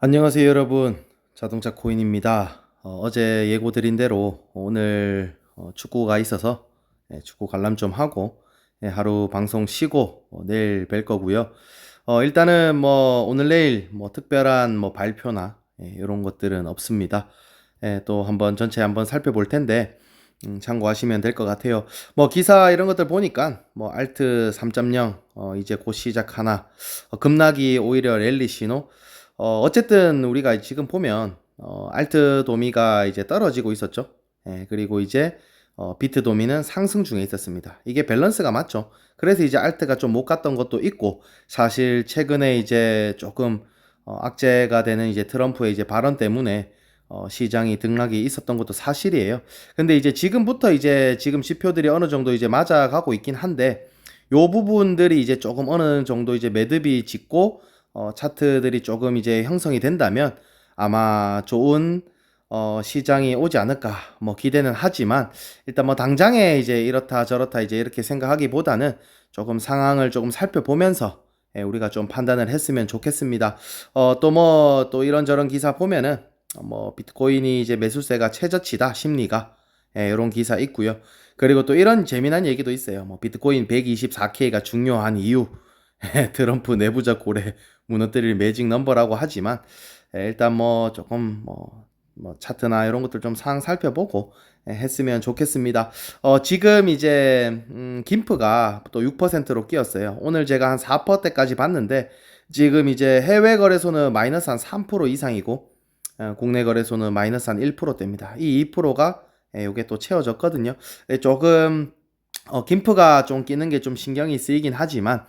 안녕하세요 여러분. 자동차 코인입니다. 어, 제 예고 드린 대로 오늘 어, 축구가 있어서 예, 축구 관람 좀 하고 예, 하루 방송 쉬고 어, 내일 뵐 거고요. 어, 일단은 뭐 오늘 내일 뭐 특별한 뭐 발표나 예, 이런 것들은 없습니다. 예, 또 한번 전체 한번 살펴볼 텐데 음, 참고하시면 될 것 같아요. 뭐 기사 이런 것들 보니까 뭐 알트 3.0 어, 이제 곧 시작하나 어, 급락이 오히려 랠리 신호 어, 어쨌든 우리가 지금 보면 어, 알트 도미가 이제 떨어지고 있었죠. 예, 그리고 이제 어, 비트 도미는 상승 중에 있었습니다. 이게 밸런스가 맞죠. 그래서 이제 알트가 좀 못 갔던 것도 있고 사실 최근에 이제 조금 어, 악재가 되는 이제 트럼프의 이제 발언 때문에 어, 시장이 등락이 있었던 것도 사실이에요. 근데 이제 지금부터 이제 지금 지표들이 어느 정도 이제 맞아가고 있긴 한데 요 부분들이 이제 조금 어느 정도 이제 매듭이 짓고 어, 차트들이 조금 이제 형성이 된다면 아마 좋은 어, 시장이 오지 않을까 뭐 기대는 하지만 일단 뭐 당장에 이제 이렇다 저렇다 이제 이렇게 생각하기보다는 조금 상황을 조금 살펴보면서 예, 우리가 좀 판단을 했으면 좋겠습니다. 어, 또 뭐 또 이런저런 기사 보면은 어, 뭐 비트코인이 이제 매수세가 최저치다 심리가 예, 이런 기사 있고요. 그리고 또 이런 재미난 얘기도 있어요. 뭐 비트코인 124K가 중요한 이유 트럼프 내부자 고래 무너뜨릴 매직 넘버라고 하지만 예, 일단 뭐 조금 뭐, 뭐 차트나 이런 것들 좀 상황 살펴보고 예, 했으면 좋겠습니다. 어, 지금 이제 음, 김프가 또 6%로 끼었어요. 오늘 제가 한 4%대까지 봤는데 지금 이제 해외 거래소는 마이너스 한 3% 이상이고 어, 국내 거래소는 마이너스 한 1%대입니다. 이 2%가 예, 요게 또 채워졌거든요. 예, 조금 어, 김프가 좀 끼는 게 좀 신경이 쓰이긴 하지만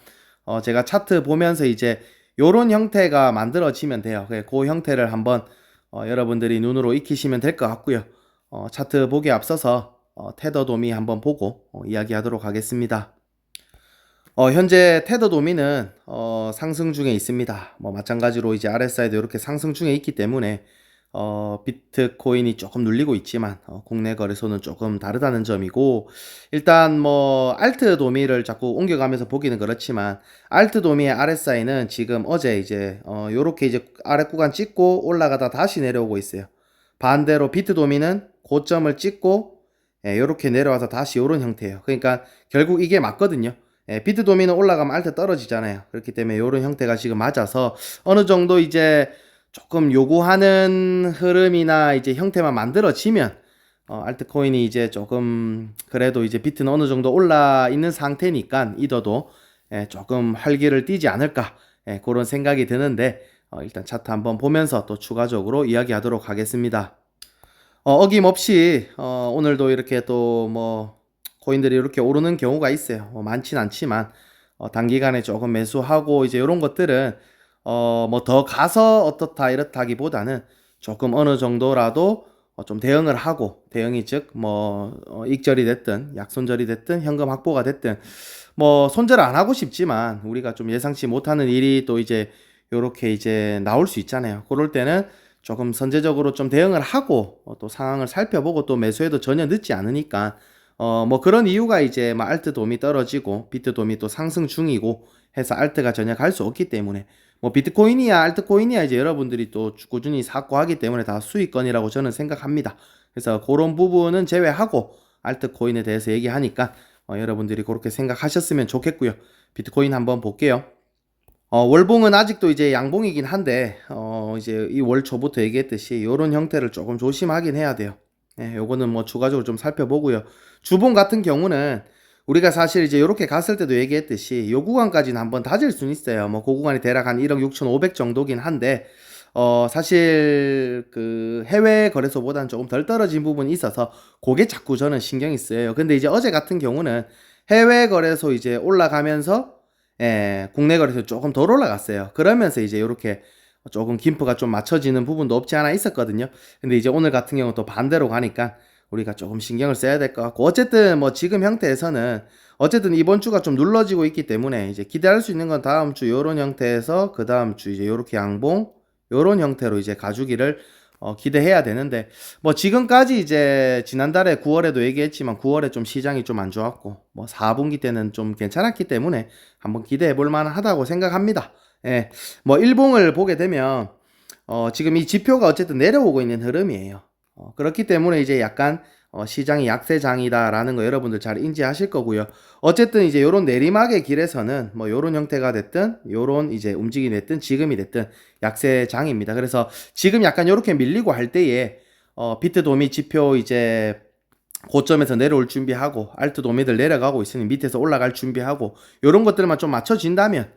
어, 제가 차트 보면서 이제 요런 형태가 만들어지면 돼요. 그 형태를 한번 어, 여러분들이 눈으로 익히시면 될 것 같고요. 어, 차트 보기 앞서서 어, 테더 도미 한번 보고 어, 이야기하도록 하겠습니다. 어, 현재 테더 도미는 어, 상승 중에 있습니다. 뭐 마찬가지로 이제 RSI도 이렇게 상승 중에 있기 때문에 어, 비트코인이 조금 눌리고 있지만 어, 국내 거래소는 조금 다르다는 점이고 일단 뭐 알트 도미를 자꾸 옮겨가면서 보기는 그렇지만 알트 도미의 RSI는 지금 어제 이제 어, 요렇게 이제 아래 구간 찍고 올라가다 다시 내려오고 있어요. 반대로 비트 도미는 고점을 찍고 예, 요렇게 내려와서 다시 요런 형태예요. 그러니까 결국 이게 맞거든요. 예, 비트 도미는 올라가면 알트 떨어지잖아요. 그렇기 때문에 요런 형태가 지금 맞아서 어느 정도 이제 조금 요구하는 흐름이나 이제 형태만 만들어지면 어, 알트코인이 이제 조금 그래도 이제 비트는 어느 정도 올라 있는 상태니까 이더도 예, 조금 활기를 띠지 않을까 예, 그런 생각이 드는데 어, 일단 차트 한번 보면서 또 추가적으로 이야기하도록 하겠습니다. 어, 어김없이 어, 오늘도 이렇게 또 뭐 코인들이 이렇게 오르는 경우가 있어요. 뭐 많진 않지만 어, 단기간에 조금 매수하고 이제 이런 것들은 어, 뭐 더 가서 어떻다 이렇다기보다는 조금 어느 정도라도 어, 좀 대응을 하고 대응이 즉뭐 어, 익절이 됐든 약손절이 됐든 현금 확보가 됐든 뭐 손절 안 하고 싶지만 우리가 좀 예상치 못하는 일이 또 이제 요렇게 이제 나올 수 있잖아요. 그럴 때는 조금 선제적으로 좀 대응을 하고 어, 또 상황을 살펴보고 또 매수해도 전혀 늦지 않으니까 어 뭐 그런 이유가 이제 뭐 알트 도미 떨어지고 비트 도미 또 상승 중이고 해서 알트가 전혀 갈 수 없기 때문에 뭐 비트코인이야 알트코인이야 이제 여러분들이 또 꾸준히 샀고 하기 때문에 다 수익권이라고 저는 생각합니다. 그래서 그런 부분은 제외하고 알트코인에 대해서 얘기하니까 어, 여러분들이 그렇게 생각하셨으면 좋겠고요. 비트코인 한번 볼게요. 어, 월봉은 아직도 이제 양봉이긴 한데 어, 이제 이 월 초부터 얘기했듯이 이런 형태를 조금 조심하긴 해야 돼요. 예, 요거는 뭐 추가적으로 좀 살펴보고요. 주봉 같은 경우는 우리가 사실 이제 이렇게 갔을 때도 얘기했듯이 요 구간까지는 한번 다질 수는 있어요. 뭐 그 구간이 대략 한 1억 6,500 정도긴 한데 어 사실 그 해외 거래소보다는 조금 덜 떨어진 부분이 있어서 그게 자꾸 저는 신경이 쓰여요. 근데 이제 어제 같은 경우는 해외 거래소 이제 올라가면서 예, 국내 거래소 조금 덜 올라갔어요. 그러면서 이제 이렇게 조금 김프가 좀 맞춰지는 부분도 없지 않아 있었거든요. 근데 이제 오늘 같은 경우 또 반대로 가니까 우리가 조금 신경을 써야 될 것 같고 어쨌든 뭐 지금 형태에서는 어쨌든 이번 주가 좀 눌러지고 있기 때문에 이제 기대할 수 있는 건 다음 주 요런 형태에서 그 다음 주 이제 요렇게 양봉 요런 형태로 이제 가주기를 어, 기대해야 되는데 뭐 지금까지 이제 지난달에 9월에도 얘기했지만 9월에 좀 시장이 좀 안 좋았고 뭐 4분기 때는 좀 괜찮았기 때문에 한번 기대해 볼 만하다고 생각합니다. 예. 뭐 일봉을 보게 되면 어, 지금 이 지표가 어쨌든 내려오고 있는 흐름이에요. 어, 그렇기 때문에 이제 약간 어, 시장이 약세장이다라는 거 여러분들 잘 인지하실 거고요. 어쨌든 이제 요런 내리막의 길에서는 뭐 요런 형태가 됐든 요런 이제 움직임이 됐든 지금이 됐든 약세장입니다. 그래서 지금 약간 요렇게 밀리고 할 때에 어, 비트 도미 지표 이제 고점에서 내려올 준비하고 알트 도미들 내려가고 있으니 밑에서 올라갈 준비하고 요런 것들만 좀 맞춰진다면 예,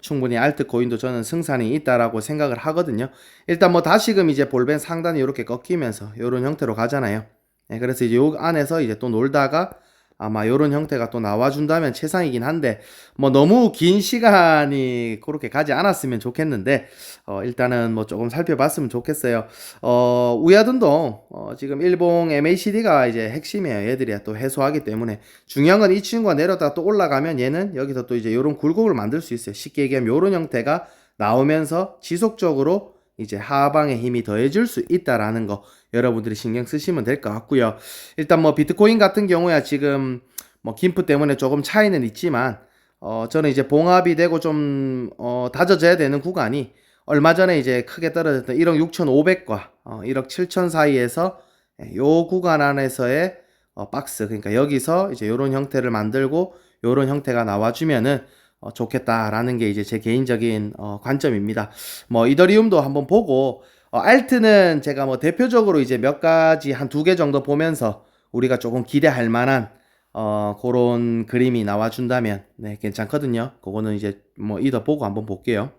충분히 알트 코인도 저는 승산이 있다라고 생각을 하거든요. 일단 뭐 다시금 이제 볼벤 상단이 이렇게 꺾이면서 요런 형태로 가잖아요. 예, 그래서 이제 요 안에서 이제 또 놀다가 아마 요런 형태가 또 나와준다면 최상이긴 한데 뭐 너무 긴 시간이 그렇게 가지 않았으면 좋겠는데 어 일단은 뭐 조금 살펴봤으면 좋겠어요. 어 우야든동 어 지금 일본 MACD가 이제 핵심이에요. 얘들이 또 해소하기 때문에 중요한 건 이 친구가 내려다가 또 올라가면 얘는 여기서 또 이제 요런 굴곡을 만들 수 있어요. 쉽게 얘기하면 요런 형태가 나오면서 지속적으로 이제 하방의 힘이 더해질 수 있다라는 거 여러분들이 신경 쓰시면 될 것 같고요. 일단 뭐 비트코인 같은 경우야 지금 뭐 김프 때문에 조금 차이는 있지만 어 저는 이제 봉합이 되고 좀 어, 다져져야 되는 구간이 얼마 전에 이제 크게 떨어졌던 1억 6,500과 어, 1억 7천 사이에서 예, 요 구간 안에서의 어, 박스 그러니까 여기서 이제 요런 형태를 만들고 요런 형태가 나와주면은 어, 좋겠다라는 게 이제 제 개인적인 어, 관점입니다. 뭐 이더리움도 한번 보고 어, 알트는 제가 뭐 대표적으로 이제 몇 가지 한 두 개 정도 보면서 우리가 조금 기대할 만한 어 그런 그림이 나와준다면 네 괜찮거든요. 그거는 이제 뭐 이더 보고 한번 볼게요.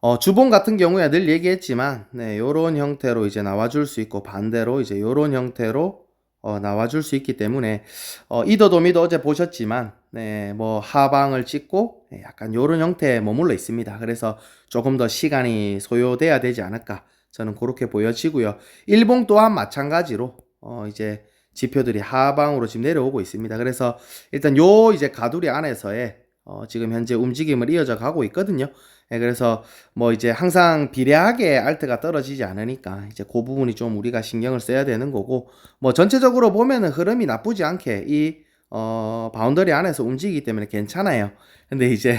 어 주봉 같은 경우에 늘 얘기했지만 네 요런 형태로 이제 나와줄 수 있고 반대로 이제 요런 형태로 어, 나와줄 수 있기 때문에 어, 이더도미도 어제 보셨지만 네, 뭐 하방을 찍고 네, 약간 요런 형태에 머물러 있습니다. 그래서 조금 더 시간이 소요돼야 되지 않을까 저는 그렇게 보여지고요. 일봉 또한 마찬가지로 어, 이제 지표들이 하방으로 지금 내려오고 있습니다. 그래서 일단 요 이제 가두리 안에서의 어, 지금 현재 움직임을 이어져 가고 있거든요. 예, 그래서 뭐 이제 항상 비례하게 알트가 떨어지지 않으니까 이제 그 부분이 좀 우리가 신경을 써야 되는 거고 뭐 전체적으로 보면은 흐름이 나쁘지 않게 이 어, 바운더리 안에서 움직이기 때문에 괜찮아요. 근데 이제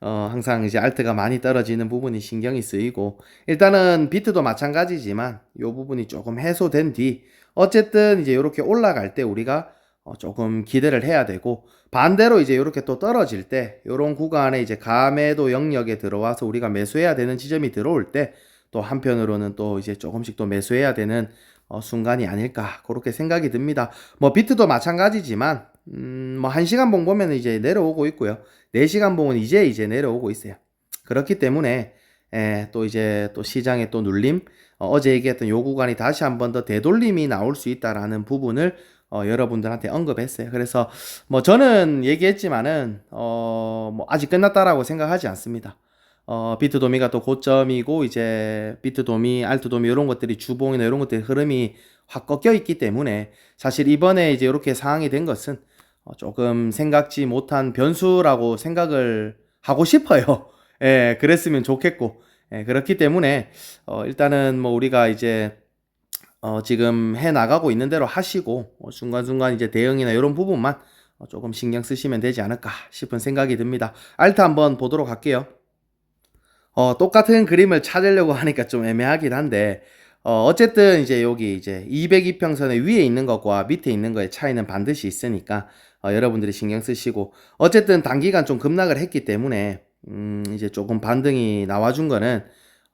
어, 항상 이제 알트가 많이 떨어지는 부분이 신경이 쓰이고 일단은 비트도 마찬가지지만 요 부분이 조금 해소된 뒤 어쨌든 이제 이렇게 올라갈 때 우리가 어, 조금 기대를 해야 되고 반대로 이제 이렇게 또 떨어질 때 이런 구간에 이제 감매도 영역에 들어와서 우리가 매수해야 되는 지점이 들어올 때 또 한편으로는 또 이제 조금씩 또 매수해야 되는 어, 순간이 아닐까 그렇게 생각이 듭니다. 뭐 비트도 마찬가지지만 음, 뭐 1시간 봉 보면 이제 내려오고 있고요. 4시간 봉은 이제 이제 내려오고 있어요. 그렇기 때문에 예, 또 이제 또 시장의 또 눌림 어, 제 얘기했던 요 구간이 다시 한번 더 되돌림이 나올 수 있다라는 부분을 어, 여러분들한테 언급했어요. 그래서 뭐 저는 얘기했지만은 어, 뭐 아직 끝났다라고 생각하지 않습니다. 어, 비트 도미가 또 고점이고 이제 비트 도미, 알트 도미 이런 것들이 주봉이나 이런 것들이 흐름이 확 꺾여 있기 때문에 사실 이번에 이제 이렇게 상황이 된 것은 어, 조금 생각지 못한 변수라고 생각을 하고 싶어요. 예, 그랬으면 좋겠고. 예, 그렇기 때문에 어, 일단은 뭐 우리가 이제 어, 지금 해 나가고 있는 대로 하시고 어, 순간순간 이제 대응이나 이런 부분만 어, 조금 신경 쓰시면 되지 않을까 싶은 생각이 듭니다. 알트 한번 보도록 할게요. 어, 똑같은 그림을 찾으려고 하니까 좀 애매하긴 한데, 어, 어쨌든 이제 여기 이제 202평선의 위에 있는 것과 밑에 있는 거의 차이는 반드시 있으니까, 어, 여러분들이 신경 쓰시고, 어쨌든 단기간 좀 급락을 했기 때문에, 음, 이제 조금 반등이 나와준 거는,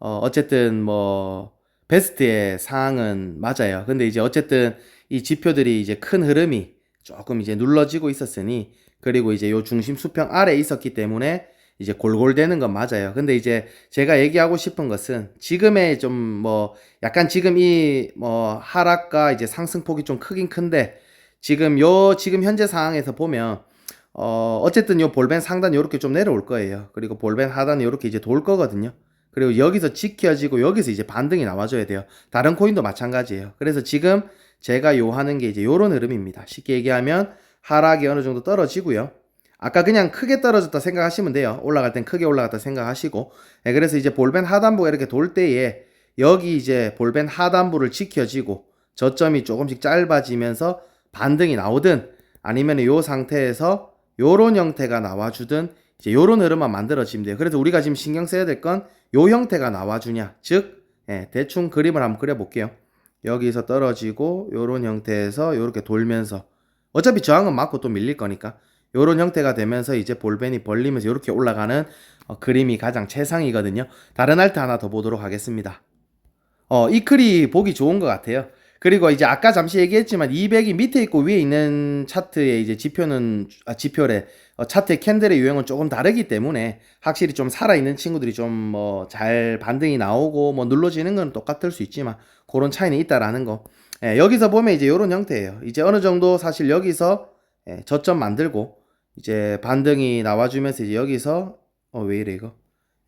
어, 어쨌든 뭐, 베스트의 상황은 맞아요. 근데 이제 어쨌든 이 지표들이 이제 큰 흐름이 조금 이제 눌러지고 있었으니, 그리고 이제 요 중심 수평 아래 있었기 때문에, 이제 골골대는 건 맞아요. 근데 이제 제가 얘기하고 싶은 것은 지금의 좀 뭐 약간 지금 이 뭐 하락과 이제 상승폭이 좀 크긴 큰데 지금 요 지금 현재 상황에서 보면 어 어쨌든 요 볼벤 상단 요렇게 좀 내려올 거예요. 그리고 볼벤 하단이 요렇게 이제 돌 거거든요. 그리고 여기서 지켜지고 여기서 이제 반등이 나와줘야 돼요. 다른 코인도 마찬가지예요. 그래서 지금 제가 요 하는 게 이제 요런 흐름입니다. 쉽게 얘기하면 하락이 어느 정도 떨어지고요. 아까 그냥 크게 떨어졌다 생각하시면 돼요. 올라갈 땐 크게 올라갔다 생각하시고. 네, 그래서 이제 볼벤 하단부가 이렇게 돌 때에 여기 이제 볼벤 하단부를 지켜지고 저점이 조금씩 짧아지면서 반등이 나오든 아니면 이 상태에서 요런 형태가 나와주든 이제 요런 흐름만 만들어지면 돼요. 그래서 우리가 지금 신경 써야 될 건 요 형태가 나와주냐. 즉, 예, 대충 그림을 한번 그려볼게요. 여기서 떨어지고 요런 형태에서 요렇게 돌면서 어차피 저항은 맞고 또 밀릴 거니까 요런 형태가 되면서 이제 볼벤이 벌리면서 요렇게 올라가는 어, 그림이 가장 최상이거든요. 다른 알트 하나 더 보도록 하겠습니다. 어, 이 글이 보기 좋은 것 같아요. 그리고 이제 아까 잠시 얘기했지만 200이 밑에 있고 위에 있는 차트의 이제 지표는 아 지표래 어, 차트의 캔들의 유형은 조금 다르기 때문에 확실히 좀 살아 있는 친구들이 좀 뭐 잘 반등이 나오고 뭐 눌러지는 건 똑같을 수 있지만 그런 차이는 있다라는 거. 예, 여기서 보면 이제 이런 형태예요. 이제 어느 정도 사실 여기서 예, 저점 만들고 이제 반등이 나와주면서 이제 여기서 어 왜 이래 이거?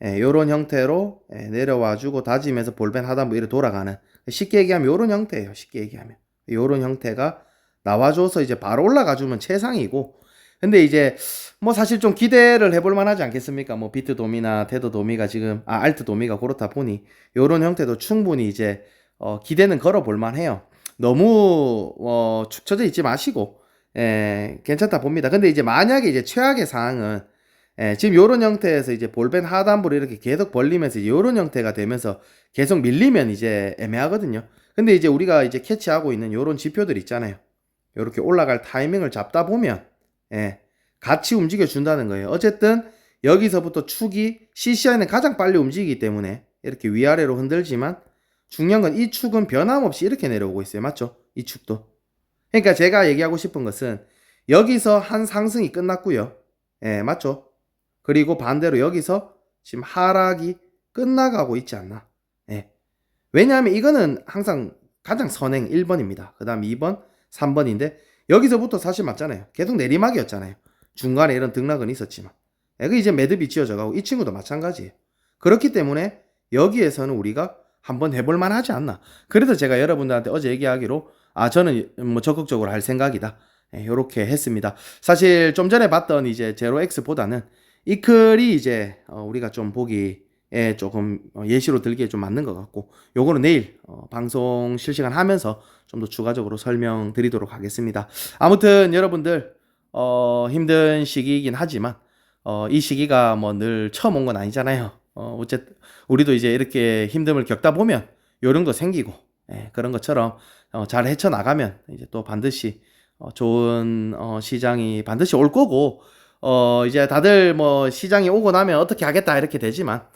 예, 요런 형태로 예, 내려와주고 다지면서 볼벤 하단부 이렇게 돌아가는 쉽게 얘기하면 요런 형태예요. 쉽게 얘기하면 요런 형태가 나와줘서 이제 바로 올라가주면 최상이고 근데 이제 뭐 사실 좀 기대를 해볼 만하지 않겠습니까? 뭐 비트 도미나 테드 도미가 지금 아 알트 도미가 그렇다 보니 요런 형태도 충분히 이제 어, 기대는 걸어볼 만해요. 너무 어, 축 처져 있지 마시고 예, 괜찮다 봅니다. 근데 이제 만약에 이제 최악의 상황은 예, 지금 요런 형태에서 이제 볼벤 하단부를 이렇게 계속 벌리면서 요런 형태가 되면서 계속 밀리면 이제 애매하거든요. 근데 이제 우리가 이제 캐치하고 있는 요런 지표들 있잖아요. 요렇게 올라갈 타이밍을 잡다 보면 예, 같이 움직여 준다는 거예요. 어쨌든 여기서부터 축이 CCI는 가장 빨리 움직이기 때문에 이렇게 위아래로 흔들지만 중요한 건 이 축은 변함없이 이렇게 내려오고 있어요. 맞죠? 이 축도. 그러니까 제가 얘기하고 싶은 것은 여기서 한 상승이 끝났고요. 예, 맞죠? 그리고 반대로 여기서 지금 하락이 끝나가고 있지 않나. 예. 왜냐하면 이거는 항상 가장 선행 1번입니다. 그 다음 2번, 3번인데 여기서부터 사실 맞잖아요. 계속 내리막이었잖아요. 중간에 이런 등락은 있었지만. 예, 그 이제 매듭이 지어져 가고 이 친구도 마찬가지예요. 그렇기 때문에 여기에서는 우리가 한번 해볼 만하지 않나. 그래서 제가 여러분들한테 어제 얘기하기로 아 저는 뭐 적극적으로 할 생각이다. 예, 요렇게 했습니다. 사실 좀 전에 봤던 이제 제로 X보다는 이 글이 이제 어, 우리가 좀 보기에 조금 어, 예시로 들기에 좀 맞는 것 같고 요거는 내일 어, 방송 실시간 하면서 좀 더 추가적으로 설명드리도록 하겠습니다. 아무튼 여러분들 어, 힘든 시기이긴 하지만 어, 이 시기가 뭐 늘 처음 온 건 아니잖아요. 어, 어쨌든 우리도 이제 이렇게 힘듦을 겪다 보면 요령도 생기고 예, 그런 것처럼 어, 잘 헤쳐 나가면 이제 또 반드시 어, 좋은 어, 시장이 반드시 올 거고 어, 이제 다들 뭐 시장이 오고 나면 어떻게 하겠다 이렇게 되지만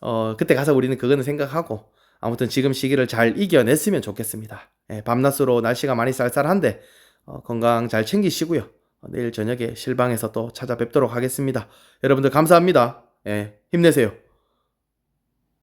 어, 그때 가서 우리는 그거는 생각하고 아무튼 지금 시기를 잘 이겨냈으면 좋겠습니다. 예, 밤낮으로 날씨가 많이 쌀쌀한데 어, 건강 잘 챙기시고요. 어, 내일 저녁에 실방에서 또 찾아뵙도록 하겠습니다. 여러분들 감사합니다. 예, 힘내세요.